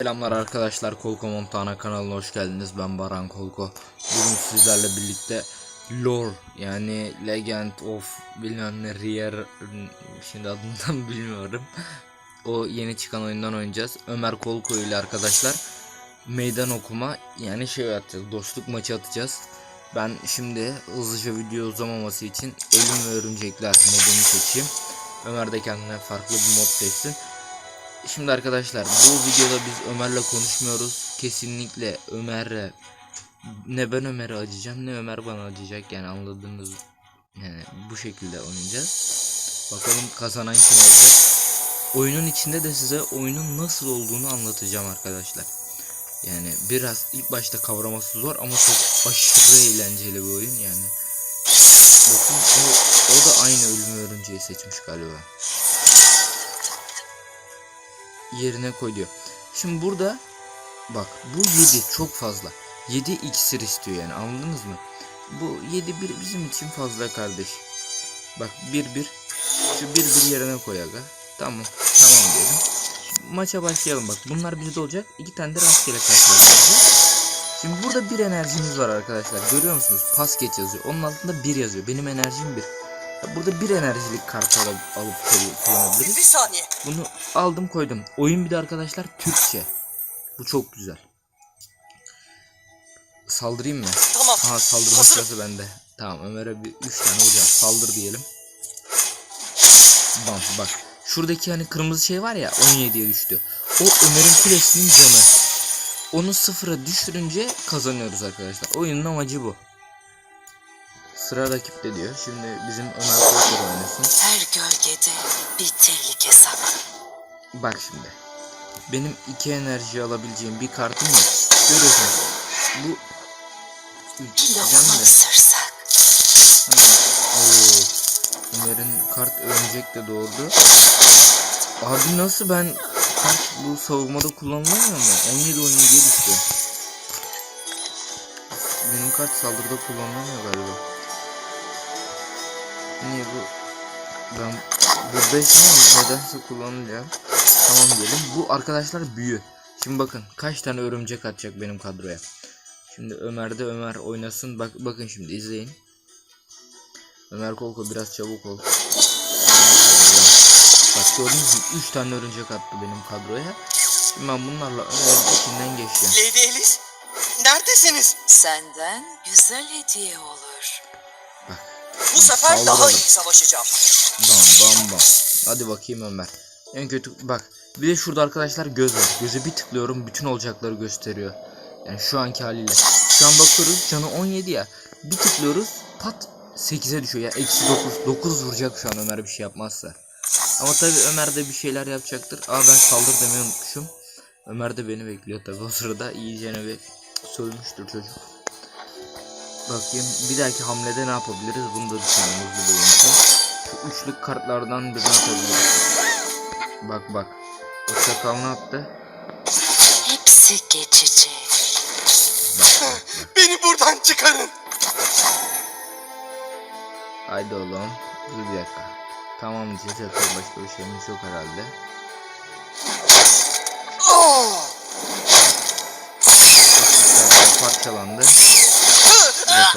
Selamlar arkadaşlar Kolko Montana kanalına hoş geldiniz. Ben Baran Kolko. Bugün sizlerle birlikte Lore yani Legend of bilmem ne Rare şimdi adından bilmiyorum. O yeni çıkan oyundan oynayacağız. Ömer Kolko ile arkadaşlar Meydan okuma yani şey atacağız dostluk maçı atacağız. Ben şimdi hızlıca video uzamaması için Ölüm ve Örümcekler modunu seçeyim. Ömer de kendine farklı bir mod seçsin Şimdi arkadaşlar bu videoda biz Ömer'le konuşmuyoruz. Kesinlikle Ömer'e ne ben Ömer'e acıyacağım ne Ömer bana acıyacak yani anladığınız yani bu şekilde oynayacağız. Bakalım kazanan kim olacak. Oyunun içinde de size oyunun nasıl olduğunu anlatacağım arkadaşlar. Yani biraz ilk başta kavraması zor ama çok aşırı eğlenceli bir oyun yani. Bakın o, o da aynı ölümü örümceği seçmiş galiba yerine koy diyor. Şimdi burada bak bu 7 çok fazla. 7 iksir istiyor yani anladınız mı? Bu 7 bir bizim için fazla kardeş. Bak 1 1 şu 1 1 yerine koy aga. Tamam tamam diyelim. Maça başlayalım bak. Bunlar bizde olacak. İki tane de rastgele olacak. Şimdi burada bir enerjimiz var arkadaşlar. Görüyor musunuz? Pas geç yazıyor. Onun altında 1 yazıyor. Benim enerjim 1. Burada bir enerjilik kart alıp, alıp kullanabiliriz. Bir saniye. Bunu aldım koydum. Oyun bir de arkadaşlar Türkçe. Bu çok güzel. Saldırayım mı? Tamam. Aha saldırma sırası bende. Tamam Ömer'e bir 3 tane vuracağım. Saldır diyelim. Bam bak. Şuradaki hani kırmızı şey var ya 17'ye düştü. O Ömer'in kulesinin canı. Onu sıfıra düşürünce kazanıyoruz arkadaşlar. Oyunun amacı bu. Sıra rakipte diyor. Şimdi bizim Ömer Kolkor oynasın. Her gölgede bir tehlike saklı. Bak şimdi. Benim iki enerji alabileceğim bir kartım yok. Görüyorsunuz. Bu can da. Ömer'in kart örümcek de doğurdu. Abi nasıl ben kart bu savunmada kullanılamıyor mu? 17 17 düştü. Benim kart saldırıda kullanılamıyor galiba. Niye bu? Ben bu 5 ama nedense kullanacağım. Tamam diyelim. Bu arkadaşlar büyü. Şimdi bakın kaç tane örümcek atacak benim kadroya. Şimdi Ömer de Ömer oynasın. Bak bakın şimdi izleyin. Ömer Kolko biraz çabuk ol. Bak gördünüz mü? 3 tane örümcek attı benim kadroya. Şimdi ben bunlarla Ömer'in içinden geçeceğim. Lady Alice, neredesiniz? Senden güzel hediye olur. Bu sefer daha Saldıralım. iyi savaşacağım. Bam bam bam. Hadi bakayım Ömer. En kötü bak. Bir de şurada arkadaşlar göz var. Göze bir tıklıyorum bütün olacakları gösteriyor. Yani şu anki haliyle. Şu an bakıyoruz canı 17 ya. Bir tıklıyoruz pat 8'e düşüyor. Ya eksi 9. 9 vuracak şu an Ömer bir şey yapmazsa. Ama tabi Ömer de bir şeyler yapacaktır. Aa ben saldır demeyi unutmuşum. Ömer de beni bekliyor tabi o sırada iyicene bir sövmüştür çocuk. Bakayım bir dahaki hamlede ne yapabiliriz bunu da düşünelim hızlı bir oyun için. Şu üçlük kartlardan birini atabiliriz. Bak bak. O çakal ne yaptı? Hepsi geçici. Bak bak bak. Beni buradan çıkarın. Haydi oğlum. Dur bir dakika. Tamam. Yapacak başka bir şeyimiz yok herhalde.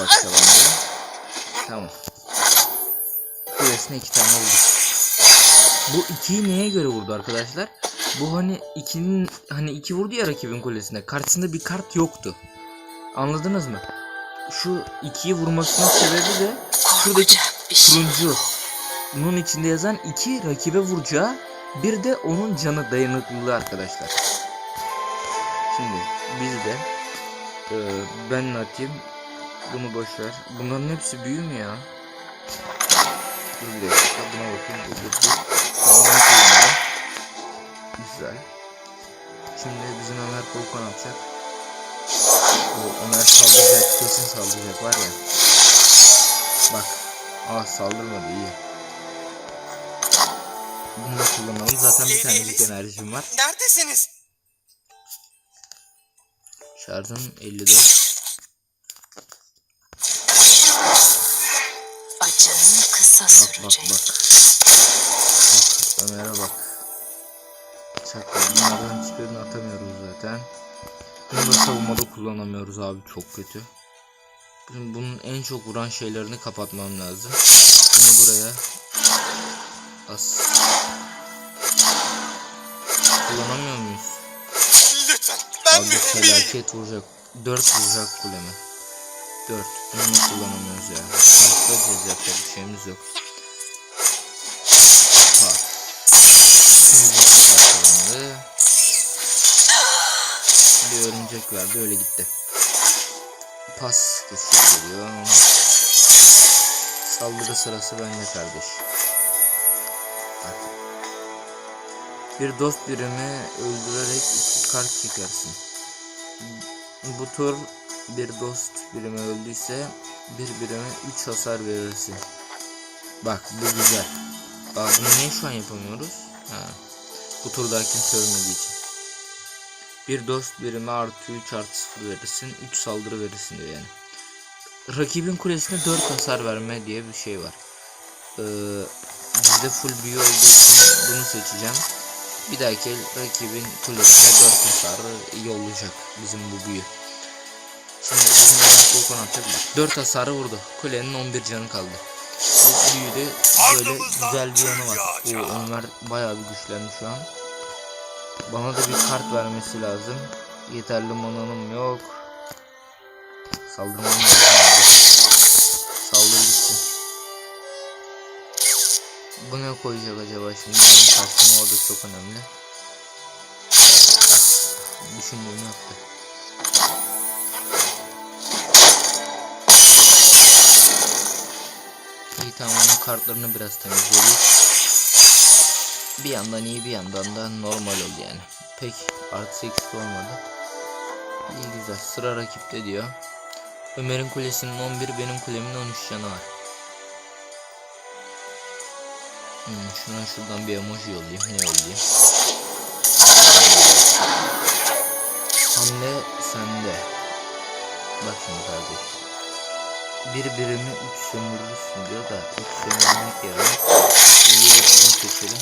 Parçalandı. Tamam. Kulesine iki tane vurdu. Bu ikiyi neye göre vurdu arkadaşlar? Bu hani ikinin hani iki vurdu ya rakibin kulesine. Karşısında bir kart yoktu. Anladınız mı? Şu ikiyi vurmasının sebebi de şuradaki şey. turuncu. Bunun içinde yazan iki rakibe vuracağı bir de onun canı dayanıklılığı arkadaşlar. Şimdi biz de e, ben atayım? Bunu boş ver. Bunların hepsi büyü mü ya? Dur bir dakika buna bakayım. Dur, dur, dur. Tamam. Güzel. Şimdi bizim Ömer Kolkan yapacak. Bu Ömer saldıracak. Kesin saldıracak var ya. Bak. Ah saldırmadı iyi. Bunu da kullanalım. Zaten bir tanecik enerjim var. Neredesiniz? Şarjım 54. kısa Bak bak sürecek. bak. Bak Ömer'e bak. Çakal bunlardan hiçbirini atamıyoruz zaten. Bunu da savunmada kullanamıyoruz abi çok kötü. Şimdi bunun en çok vuran şeylerini kapatmam lazım. Bunu buraya as. Kullanamıyor muyuz? Lütfen ben Abi felaket vuracak. 4 vuracak kuleme. 4. Bunu kullanamıyoruz ya. Saklayacağız yapacak bir şeyimiz yok. Ha. Bir örümcek verdi öyle gitti. Pas geçiyor geliyor. Saldırı sırası bende kardeş. Bir dost birimi öldürerek iki kart çekersin. Bu tur bir dost birimi öldüyse bir birime 3 hasar verirsin. Bak bu güzel. Aa, bunu niye şu an yapamıyoruz? Ha. Bu turda kimse ölmediği için. Bir dost birime artı 3 artı 0 verirsin. 3 saldırı verirsin diyor yani. Rakibin kulesine 4 hasar verme diye bir şey var. Ee, bizde full büyü olduğu için bunu seçeceğim. Bir dahaki el rakibin kulesine 4 hasarı iyi olacak bizim bu büyü. Şimdi bizim Atacak bak. 4 hasarı vurdu. Kulenin 11 canı kaldı. Bu büyüde böyle güzel bir yanı var. O Ömer bayağı bir güçlendi şu an. Bana da bir kart vermesi lazım. Yeterli mananım yok. Saldırmam lazım. Saldır gitsin. Bu ne koyacak acaba şimdi? Benim kartım orada çok önemli. Düşündüğümü yaptı. İyi tamam onun kartlarını biraz temizledik. Bir yandan iyi bir yandan da normal oldu yani. Pek artı eksi olmadı. İyi güzel sıra rakipte diyor. Ömer'in kulesinin 11 benim kulemin 13 canı var. Hmm, şuna şuradan bir emoji yollayayım. Ne yollayayım? Hamle sende. Bak şimdi kardeş. Bir birimi 3 sömürürsün diyor da 3 sömürmek yerine bir seçelim.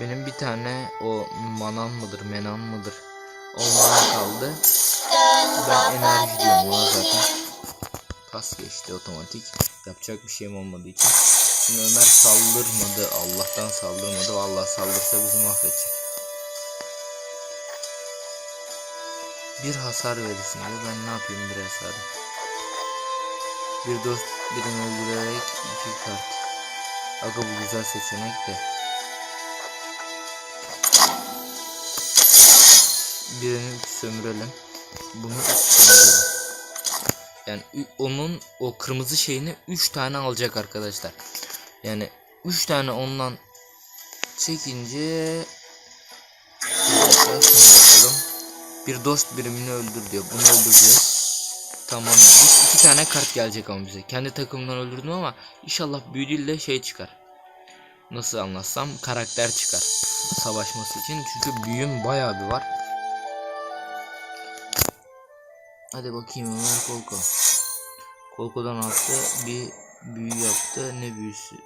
Benim bir tane o manan mıdır menan mıdır olmayan kaldı. Ben enerji diyorum ona zaten. Pas geçti otomatik. Yapacak bir şeyim olmadığı için. Şimdi Ömer saldırmadı. Allah'tan saldırmadı. Vallahi saldırsa bizi mahvedecek. Bir hasar verirsin diyor. Ben ne yapayım bir hasarı? Bir dost birini öldürerek iki kart. Aga bu güzel seçenek de. Birini sömürelim. Bunu sömürelim. Yani onun o kırmızı şeyini 3 tane alacak arkadaşlar. Yani 3 tane ondan çekince. Bir dost birimini öldür diyor. Bunu öldüreceğiz. Tamam. Biz iki tane kart gelecek ama bize. Kendi takımından öldürdüm ama inşallah büyüdüyle şey çıkar. Nasıl anlatsam karakter çıkar. Savaşması için. Çünkü büyüm bayağı bir var. Hadi bakayım Ömer Kolko. Kolko'dan altta bir büyü yaptı. Ne büyüsü?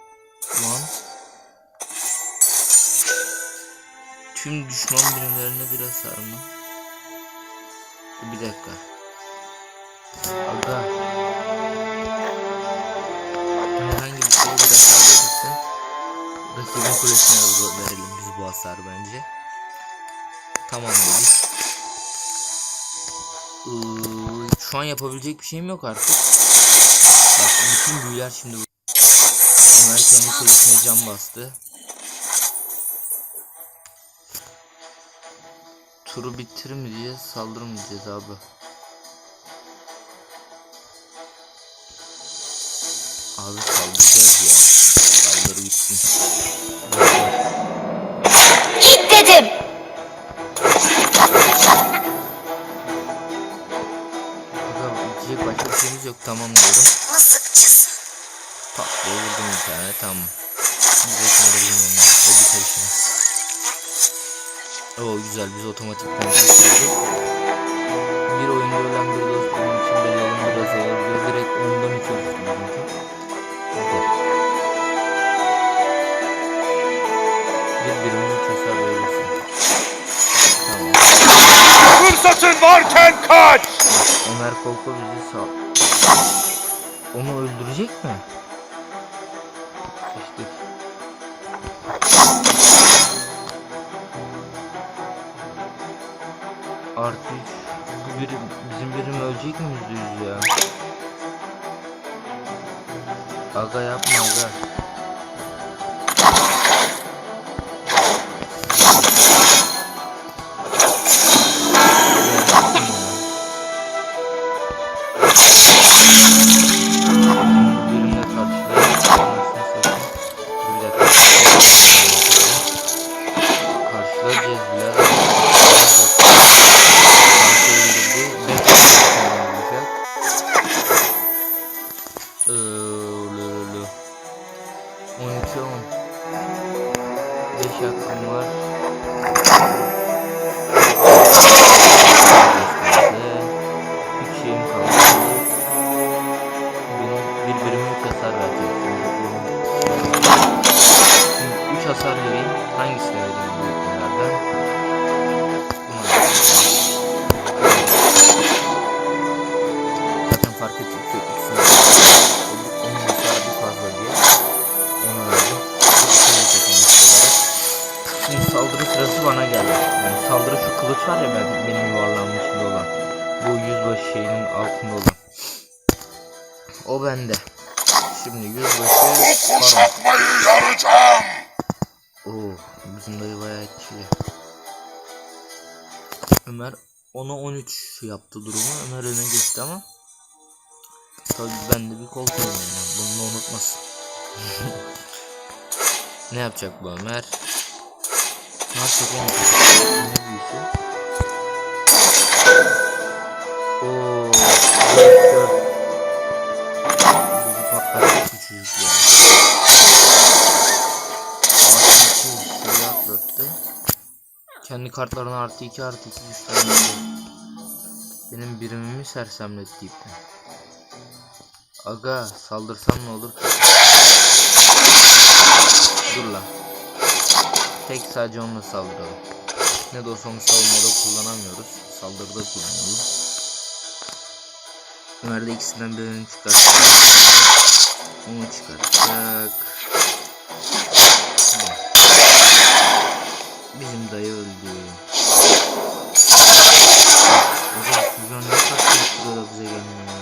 Lan. Tüm düşman birimlerine biraz sarma. Bir dakika. Aga. Herhangi bir şeye bir hasar verirsin. Rakibin kulesine verelim biz bu hasar bence. Tamam dedik. Iıı, şu an yapabilecek bir şeyim yok artık. Bak bütün büyüler şimdi. Ömer kendi kulesine cam bastı. Turu bitir mi diye saldırı mı diyeceğiz abi. Abi saldıracağız ya. Saldırı gitsin. Git dedim. Bakalım diyecek başka bir şeyimiz yok tamam diyorum. Mızıkçısın. Pat diye vurdum bir tane tamam. Direkt indirdim onu. O bir karışımız. Oo güzel biz otomatik olduk. Bir oyunda ölen bir dost benim için bedelim biraz diyor. Direkt ondan üç oluştu bizimki. Güzel. Bir birinin üç hasar verirsin. Gücün varken kaç! Ömer Kolko bizi sal. Onu öldürecek mi? Sıçtık. Artı üç. Bu biri, bizim birim ölecek mi yüzde yüz ya? Aga yapma aga. Hasar verecek. Şimdi 3 hasar vereyim. Hangisine vereyim bu vereyim. Zaten fark ettik ki ikisine onun hasarı bir fazla diye. Ona verdim. Şimdi saldırı sırası bana geldi. Yani saldırı şu kılıç var ya ben, benim yuvarlağımın içinde olan. Bu yüzbaşı şeyinin altında olan. O bende. Şimdi yüzbaşı baron. Pusatmayı yaracağım! Oo, bizim dayı bayağı etkili. Ömer ona 13 yaptı durumu. Ömer öne geçti ama tabii ben de bir kol koyayım yani. Bunu da unutmasın. ne yapacak bu Ömer? Ne yapacak oğlum? Ne büyüsü? Oo, bu çocuk ya. Artı 2 şeyi atlattı. Kendi kartlarına artı 2 artı 2 güçlendirdi. Benim birimimi sersemletti ipten. Aga saldırsam ne olur ki? Dur lan. Tek sadece onunla saldıralım. Ne de olsa onu savunmada kullanamıyoruz. Saldırıda kullanalım. Ömer de ikisinden birini çıkartacak. Onu çıkartacak. Bak. Bizim dayı öldü. Hocam Füzyon ne kadar sürüyor da bize gelmiyor ya.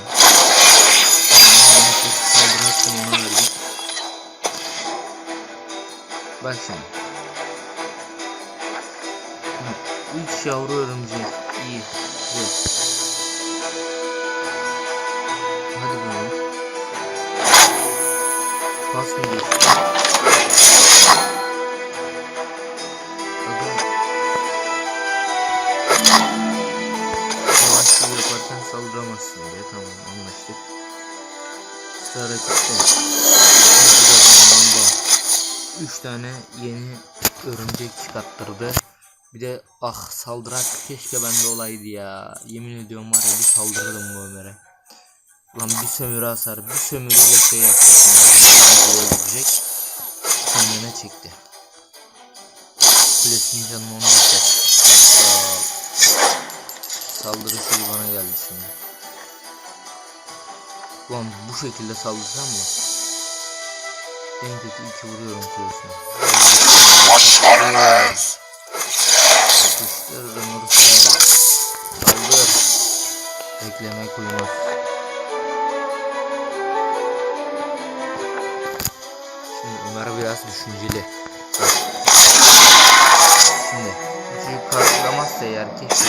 Saldırı hakkını. Bak şimdi. Üç yavru örümcek. İyi. Güzel. Saldıramazsın diye tamam anlaştık. Sıra rakipte. Üç tane yeni örümcek çıkarttırdı. Bir de ah saldırak keşke bende olaydı ya. Yemin ediyorum var ya bir saldırırdım bu Ömer'e. Lan bir sömürü hasar, bir sömürüyle şey yapacaktım. Bizi öldürecek. Kendine çekti. Kulesinin canını onu yapacak. Saldırı şeyi bana geldi şimdi. Lan bu şekilde saldırsam mı? En kötü iki vuruyorum kulesine. Başlarınız! Yapıştırdım Ruslar. Saldır. Beklemek uymaz. Şimdi Ömer biraz düşünceli. Bak. Şimdi çocuk karşılamazsa eğer kesin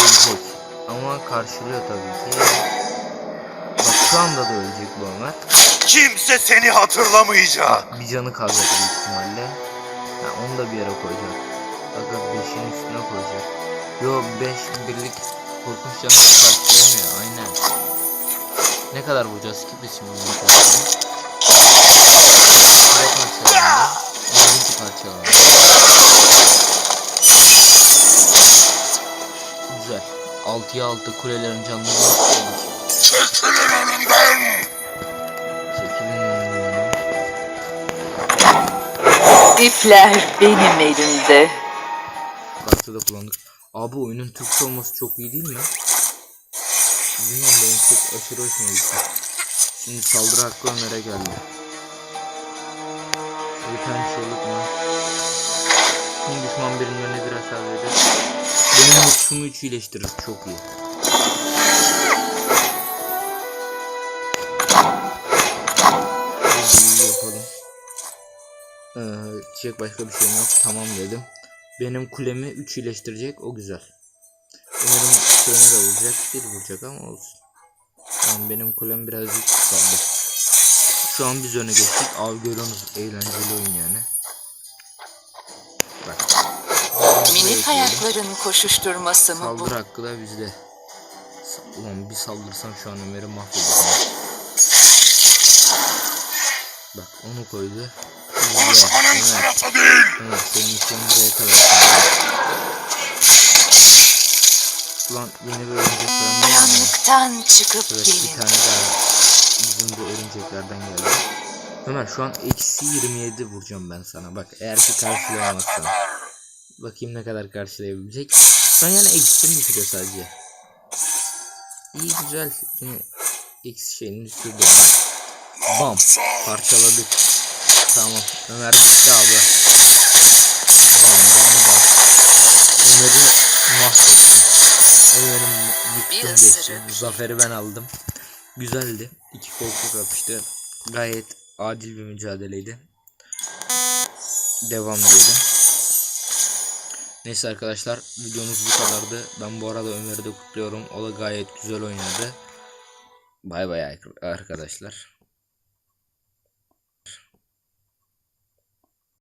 ölecek. Ama karşılıyor tabii ki. Bak şu anda da ölecek bu Ömer. Kimse seni hatırlamayacak! Bir canı kalacak büyük ihtimalle. Ha, onu da bir yere koyacak. Aga 5'in üstüne koyacak. Yo 5 birlik korkunç canını karşılayamıyor. Aynen. Ne kadar vuracağız ki biz şimdi bunu karşılayalım? Onlarınki parçalandı. Güzel. 6'ya 6 kulelerin canını tutalım. Çekilin önümden! Çekilin önümden. İpler benim elimde. Kartı da kullandık. Abi oyunun Türkçe olması çok iyi değil mi? Bilmiyorum benim çok aşırı hoşuma gitti. Şimdi saldırı hakkı Ömer'e geldi. Bir tane şeylik var. Tüm düşman birimlerine bir hasar verir. Benim mutsumumu 3 iyileştirir. Çok iyi. Yapalım. Ee, diyecek başka bir şeyim yok. Tamam dedim. Benim kulemi 3 iyileştirecek. O güzel. Umarım şeyine de vuracak. Bir vuracak ama olsun. Tamam benim kulem birazcık kısaldı. Şu an biz öne geçtik. Abi görüyorsunuz eğlenceli oyun yani. Bak. Minik ayakların koşuşturması mı bu? Saldırı hakkı da bizde. Ulan bir saldırsam şu an Ömer'i mahvedeceğim. Bak onu koydu. Konuşmanın Ömer, sırası değil. Ömer senin için buraya kadar. Ulan yeni bir örümcek falan var mı? Karanlıktan çıkıp Evet bir gelin. tane daha bizim bu örümceklerden geldi. Ömer şu an eksi 27 vuracağım ben sana. Bak eğer ki karşılayamazsan. Bakayım ne kadar karşılayabilecek. Şu an yani eksisini düşürüyor sadece. İyi güzel. Yine eksi şeyini düşürdü. Bam. Parçaladık. Tamam. Ömer bitti abi. Bam bam bam. Ömer'i mahvettim. Ömer'i Bir yıktım geçtim. Zaferi ben aldım. Güzeldi. İki koltuk kapıştı. Gayet adil bir mücadeleydi. Devam diyelim. Neyse arkadaşlar videomuz bu kadardı. Ben bu arada Ömer'i de kutluyorum. O da gayet güzel oynadı. Bay bay arkadaşlar.